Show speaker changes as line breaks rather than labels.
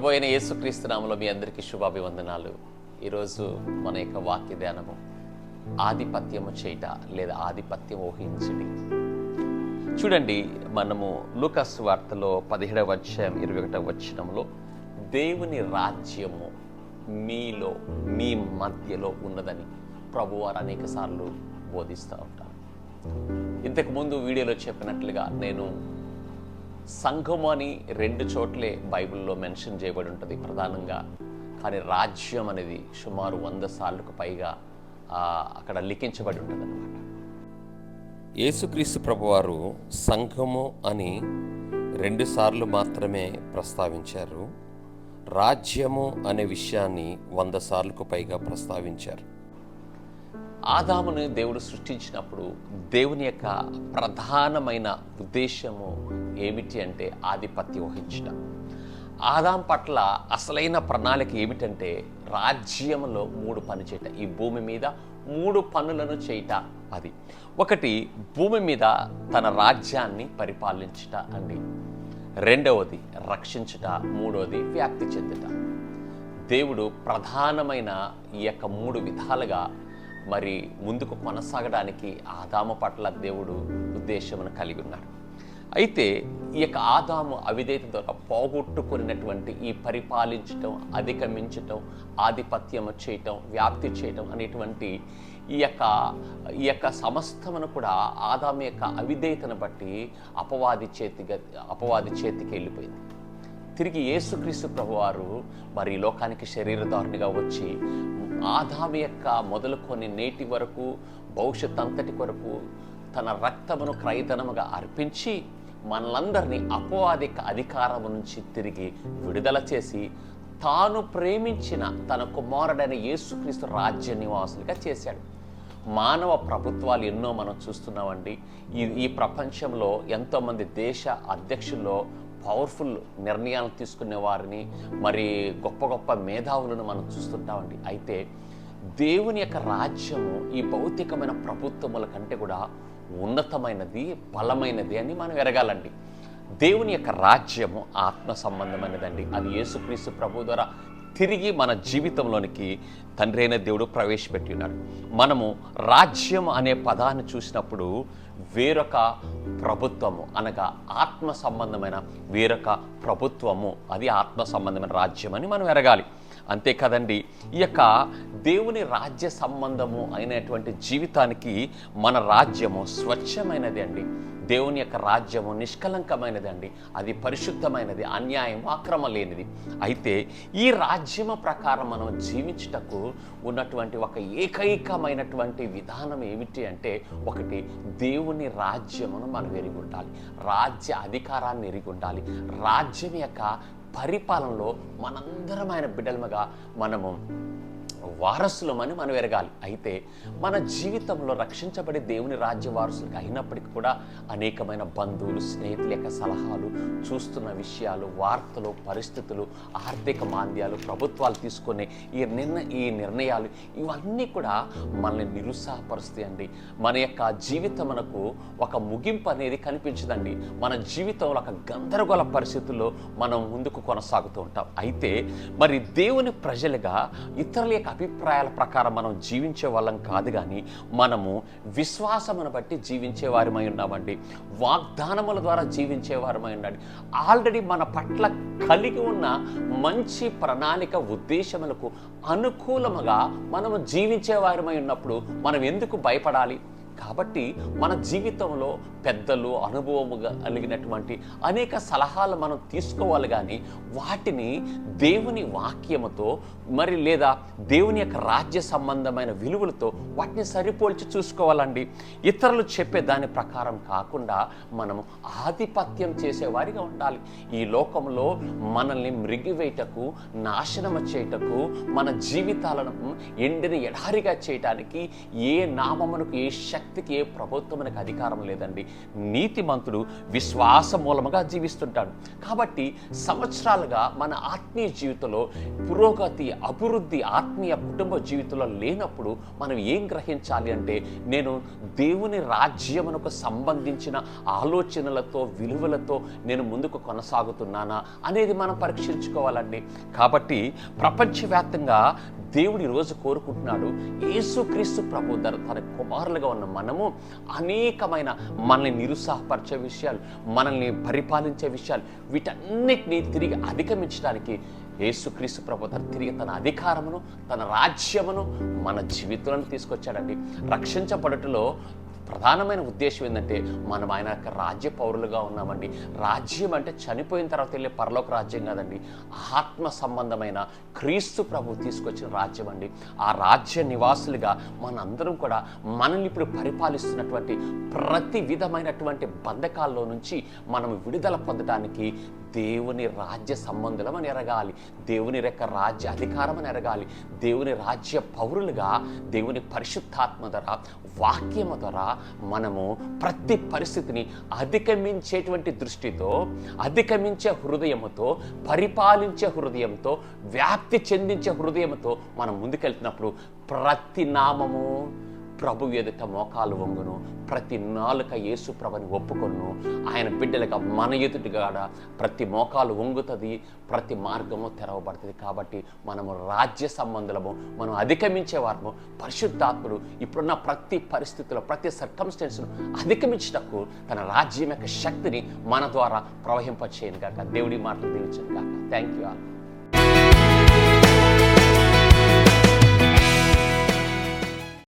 ప్రభు అయిన యేసుక్రీస్తు నామలో మీ అందరికీ శుభాభివందనాలు. ఈరోజు మన యొక్క వాక్య ధ్యానము ఆధిపత్యము చేయట లేదా ఆధిపత్యం ఊహించడి చూడండి మనము లూకస్ వార్తలో పదిహేడవ అధ్యాయం ఇరవై ఒకటవ వచ్చినంలో దేవుని రాజ్యము మీలో మీ మధ్యలో ఉన్నదని ప్రభువారు అనేక సార్లు బోధిస్తూ ఉంటారు. ఇంతకుముందు వీడియోలో చెప్పినట్లుగా నేను సంఘము అని రెండు చోట్లే బైబిల్లో మెన్షన్ చేయబడి ఉంటుంది ప్రధానంగా. కానీ రాజ్యం అనేది సుమారు వంద సార్లకు పైగా అక్కడ లిఖించబడి ఉంటుంది అనమాట
యేసుక్రీస్తు ప్రభువారు సంఘము అని రెండుసార్లు మాత్రమే ప్రస్తావించారు. రాజ్యము అనే విషయాన్ని వంద సార్లకు పైగా ప్రస్తావించారు.
ఆదామును దేవుడు సృష్టించినప్పుడు దేవుని యొక్క ప్రధానమైన ఉద్దేశము ఏమిటి అంటే ఆధిపత్యం వహించడం ఆదాం పట్ల అసలైన ప్రణాళిక ఏమిటంటే రాజ్యంలో మూడు పని చేయట ఈ భూమి మీద మూడు పనులను చేయట అది. ఒకటి భూమి మీద తన రాజ్యాన్ని పరిపాలించుట అండి. రెండవది రక్షించుట. మూడవది వ్యాప్తి చెందుట. దేవుడు ప్రధానమైన ఈ యొక్క మూడు విధాలుగా మరి ముందుకు కొనసాగడానికి ఆదాము పట్ల దేవుడు ఉద్దేశమును కలిగి ఉన్నాడు అయితే ఈ యొక్క ఆదాము అవిధేయత ద్వారా పోగొట్టుకున్నటువంటి ఈ పరిపాలించటం అధిగమించటం ఆధిపత్యం చేయటం వ్యాప్తి చేయటం అనేటువంటి ఈ యొక్క ఈ యొక్క సమస్తమును కూడా ఆదాము యొక్క అవిధేయతను బట్టి అపవాది చేతిగా అపవాది చేతికి వెళ్ళిపోయింది. తిరిగి యేసుక్రీస్తు ప్రభువారు మరి ఈ లోకానికి శరీరధారునిగా వచ్చి ఆదాము యొక్క మొదలుకొని నేటి వరకు భవిష్యత్ అంతటి కొరకు తన రక్తమును క్రైతనముగా అర్పించి మనలందరినీ అపవాదిక అధికారము నుంచి తిరిగి విడుదల చేసి తాను ప్రేమించిన తన కుమారుడైన యేసుక్రీస్తు రాజ్య నివాసులుగా చేశాడు. మానవ ప్రభుత్వాలు ఎన్నో మనం చూస్తున్నామండి. ఈ ఈ ప్రపంచంలో ఎంతోమంది దేశ అధ్యక్షుల్లో పవర్ఫుల్ నిర్ణయాలు తీసుకునే వారిని మరి గొప్ప గొప్ప మేధావులను మనం చూస్తుంటామండి. అయితే దేవుని యొక్క రాజ్యము ఈ భౌతికమైన ప్రభుత్వముల కంటే కూడా ఉన్నతమైనది బలమైనది అని మనం ఎరగాలండి. దేవుని యొక్క రాజ్యము ఆత్మ సంబంధమైనదండి. అది యేసుక్రీస్తు ప్రభు ద్వారా తిరిగి మన జీవితంలోనికి తండ్రి అయిన దేవుడు ప్రవేశపెట్టి ఉన్నాడు మనము రాజ్యం అనే పదాన్ని చూసినప్పుడు వేరొక ప్రభుత్వము అనగా ఆత్మ సంబంధమైన వేరొక ప్రభుత్వము. అది ఆత్మ సంబంధమైన రాజ్యం అని మనం ఎరగాలి. అంతే కదండి. ఈ యొక్క దేవుని రాజ్య సంబంధము అయినటువంటి జీవితానికి మన రాజ్యము స్వచ్ఛమైనది అండి. దేవుని యొక్క రాజ్యము నిష్కలంకమైనది అండి అది పరిశుద్ధమైనది అన్యాయం అక్రమ లేనిది. అయితే ఈ రాజ్యము ప్రకారం మనం జీవించుటకు ఉన్నటువంటి ఒక ఏకైకమైనటువంటి విధానం ఏమిటి అంటే ఒకటి దేవుని రాజ్యమును మనం ఎరిగి ఉండాలి. రాజ్య అధికారాన్ని ఎరిగి ఉండాలి. రాజ్యం యొక్క పరిపాలనలో మనందరం ఆయన బిడ్డలముగా మనము వారసులమని మనం ఎరగాలి. అయితే మన జీవితంలో రక్షించబడి దేవుని రాజ్య వారసులకు అయినప్పటికీ కూడా అనేకమైన బంధువులు స్నేహితుల యొక్క సలహాలు చూస్తున్న విషయాలు వార్తలు పరిస్థితులు ఆర్థిక మాంద్యాలు ప్రభుత్వాలు తీసుకునే ఈ నిర్ణ ఈ నిర్ణయాలు ఇవన్నీ కూడా మనల్ని నిరుత్సాహపరుస్తాయండి మన యొక్క జీవితం మనకు ఒక ముగింపు అనేది కనిపించదండి. మన జీవితంలో ఒక గందరగోళ పరిస్థితుల్లో మనం ముందుకు కొనసాగుతూ ఉంటాం. అయితే మరి దేవుని ప్రజలుగా ఇతరుల యొక్క అభిప్రాయాల ప్రకారం మనం జీవించే వాళ్ళం కాదు కానీ మనము విశ్వాసమును బట్టి జీవించే వారమై ఉన్నామండి. వాగ్దానముల ద్వారా జీవించే వారమై ఉన్నాడు ఆల్రెడీ మన పట్ల కలిగి ఉన్న మంచి ప్రణాళిక ఉద్దేశములకు అనుకూలముగా మనము జీవించే వారమై ఉన్నప్పుడు మనం ఎందుకు భయపడాలి? కాబట్టి మన జీవితంలో పెద్దలు అనుభవము కలిగినటువంటి అనేక సలహాలు మనం తీసుకోవాలి కానీ వాటిని దేవుని వాక్యముతో మరి లేదా దేవుని యొక్క రాజ్య సంబంధమైన విలువలతో వాటిని సరిపోల్చి చూసుకోవాలండి. ఇతరులు చెప్పే దాని ప్రకారం కాకుండా మనం ఆధిపత్యం చేసేవారిగా ఉండాలి. ఈ లోకంలో మనల్ని మృగివేయటకు నాశనము చేయటకు మన జీవితాలను ఎండిన ఎడారిగా చేయటానికి ఏ నామమునకు ఏ శక్తి వ్యక్తికి ఏ ప్రభుత్వమునకు అధికారం లేదండి. నీతిమంతుడు విశ్వాస మూలముగా జీవిస్తుంటాడు. కాబట్టి సంవత్సరాలుగా మన ఆత్మీయ జీవితంలో పురోగతి అభివృద్ధి ఆత్మీయ కుటుంబ జీవితంలో లేనప్పుడు మనం ఏం గ్రహించాలి అంటే నేను దేవుని రాజ్యమునకు సంబంధించిన ఆలోచనలతో విలువలతో నేను ముందుకు కొనసాగుతున్నానా అనేది మనం పరీక్షించుకోవాలండి. కాబట్టి ప్రపంచవ్యాప్తంగా దేవుడు ఈరోజు కోరుకుంటున్నాడు యేసుక్రీస్తు ప్రభు తన కుమారులుగా ఉన్న మనము అనేకమైన మనల్ని నిరుత్సాహపరిచే విషయాలు మనల్ని పరిపాలించే విషయాలు వీటన్నిటినీ తిరిగి అధిగమించడానికి యేసుక్రీస్తు ప్రభు తిరిగి తన అధికారమును తన రాజ్యమును మన జీవితంలో తీసుకొచ్చాడండి. రక్షించబడటలో ప్రధానమైన ఉద్దేశం ఏంటంటే మనం ఆయన యొక్క రాజ్య పౌరులుగా ఉన్నామండి. రాజ్యం అంటే చనిపోయిన తర్వాత వెళ్ళే పరలోక రాజ్యం కాదండి. ఆత్మ సంబంధమైన క్రీస్తు ప్రభు తీసుకొచ్చిన రాజ్యం అండి. ఆ రాజ్య నివాసులుగా మనందరం కూడా మనల్ని ఇప్పుడు పరిపాలిస్తున్నటువంటి ప్రతి విధమైనటువంటి బంధకాల్లో నుంచి మనం విడుదల పొందడానికి దేవుని రాజ్య సంబంధులం అని ఎరగాలి. దేవుని యొక్క రాజ్య అధికారం అని ఎరగాలి. దేవుని రాజ్య పౌరులుగా దేవుని పరిశుద్ధాత్మ ద్వారా వాక్యము ద్వారా మనము ప్రతి పరిస్థితిని అధిగమించేటువంటి దృష్టితో అధిగమించే హృదయముతో పరిపాలించే హృదయంతో వ్యాప్తి చెందించే హృదయంతో మనం ముందుకెళ్తున్నప్పుడు ప్రతి నామము ప్రభు ఎదుట మోకాలు వంగును. ప్రతి నాలుక యేసు ప్రభుని ఒప్పుకొను. ఆయన బిడ్డలుగా మన ఎదుటిగాడ ప్రతి మోకాలు వంగుతుంది ప్రతి మార్గము తెరవబడుతుంది కాబట్టి మనము రాజ్య సంబంధులము మనం అధిగమించే వారము పరిశుద్ధాత్ముడు ఇప్పుడున్న ప్రతి పరిస్థితుల్లో ప్రతి సర్కమ్స్టెన్స్ను అధిగమించటకు తన రాజ్యం యొక్క శక్తిని మన ద్వారా ప్రవహింపచేయను కాక దేవుడి మాటలు దీవించను కాక థ్యాంక్ యూ